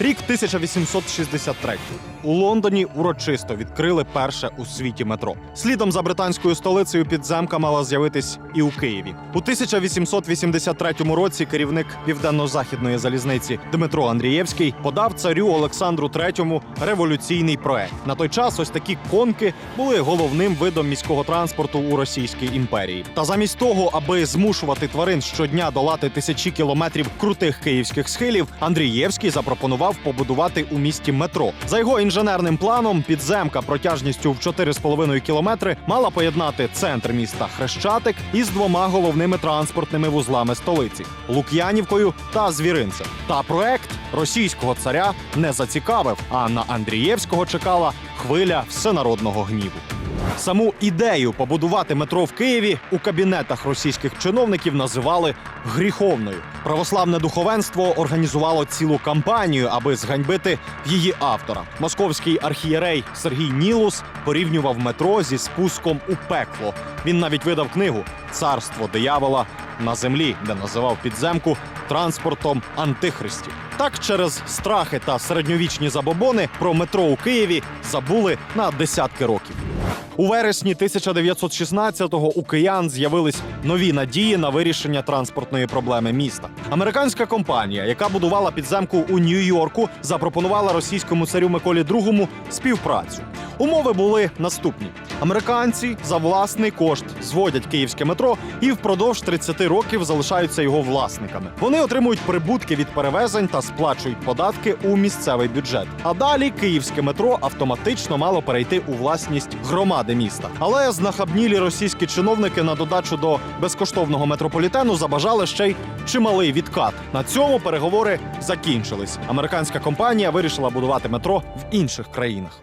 Рік 1863. У Лондоні урочисто відкрили перше у світі метро. Слідом за британською столицею підземка мала з'явитись і у Києві. У 1883 році керівник південно-західної залізниці Дмитро Андрієвський подав царю Олександру III революційний проект. На той час ось такі конки були головним видом міського транспорту у Російській імперії. Та замість того, аби змушувати тварин щодня долати тисячі кілометрів крутих київських схилів, Андрієвський запропонував побудувати у місті метро. За його інженерним планом, підземка протяжністю в 4,5 кілометри мала поєднати центр міста Хрещатик із двома головними транспортними вузлами столиці Лук'янівкою та Звіринцем. Та проект російського царя не зацікавив, а на Андрієвського чекала хвиля всенародного гніву. Саму ідею побудувати метро в Києві у кабінетах російських чиновників називали гріховною. Православне духовенство організувало цілу кампанію, аби зганьбити її автора. Московський архієрей Сергій Нілус порівнював метро зі спуском у пекло. Він навіть видав книгу Царство диявола на землі, де називав підземку транспортом антихристів. Так, через страхи та середньовічні забобони про метро у Києві забули на десятки років. У вересні 1916-го у киян з'явились нові надії на вирішення транспортної проблеми міста. Американська компанія, яка будувала підземку у Нью-Йорку, запропонувала російському царю Миколі II співпрацю. Умови були наступні: американці за власний кошт зводять київське метро і впродовж 30 років залишаються його власниками. Вони отримують прибутки від перевезень сплачують податки у місцевий бюджет. А далі київське метро автоматично мало перейти у власність громади міста. Але знахабнілі російські чиновники на додачу до безкоштовного метрополітену забажали ще й чималий відкат. На цьому переговори закінчились. Американська компанія вирішила будувати метро в інших країнах.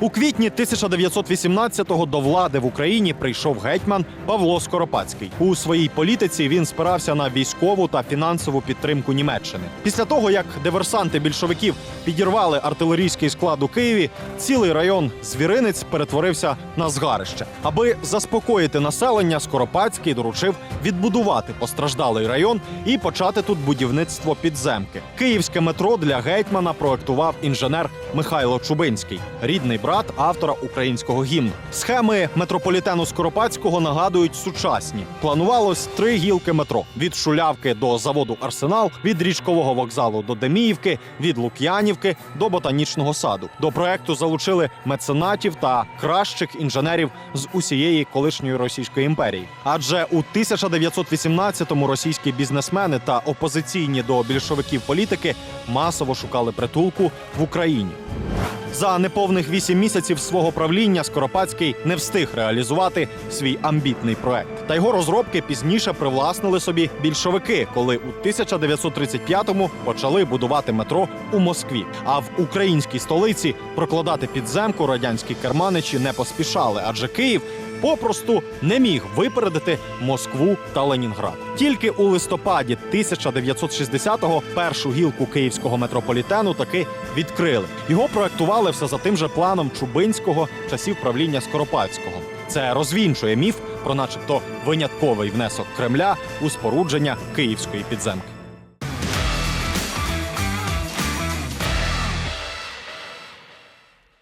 У квітні 1918-го до влади в Україні прийшов гетьман Павло Скоропадський. У своїй політиці він спирався на військову та фінансову підтримку Німеччини. Після того, як диверсанти більшовиків підірвали артилерійський склад у Києві, цілий район Звіринець перетворився на згарище. Аби заспокоїти населення, Скоропадський доручив відбудувати постраждалий район і почати тут будівництво підземки. Київське метро для гетьмана проектував інженер Михайло Чубинський, рідний брат автора українського гімну. Схеми метрополітену Скоропадського нагадують сучасні. Планувалось три гілки метро: від Шулявки до заводу Арсенал, від річкового вокзалу до Деміївки, від Лук'янівки до ботанічного саду. До проекту залучили меценатів та кращих інженерів з усієї колишньої Російської імперії. Адже у 1918-му російські бізнесмени та опозиційні до більшовиків політики масово шукали притулку в Україні. За неповних вісім місяців свого правління Скоропадський не встиг реалізувати свій амбітний проект. Та його розробки пізніше привласнили собі більшовики, коли у 1935-му почали будувати метро у Москві. А в українській столиці прокладати підземку радянські керманичі не поспішали, адже Київ попросту не міг випередити Москву та Ленінград. Тільки у листопаді 1960-го першу гілку київського метрополітену таки відкрили. Його проектували все за тим же планом Чубинського часів правління Скоропадського. Це розвінчує міф про, начебто, винятковий внесок Кремля у спорудження київської підземки.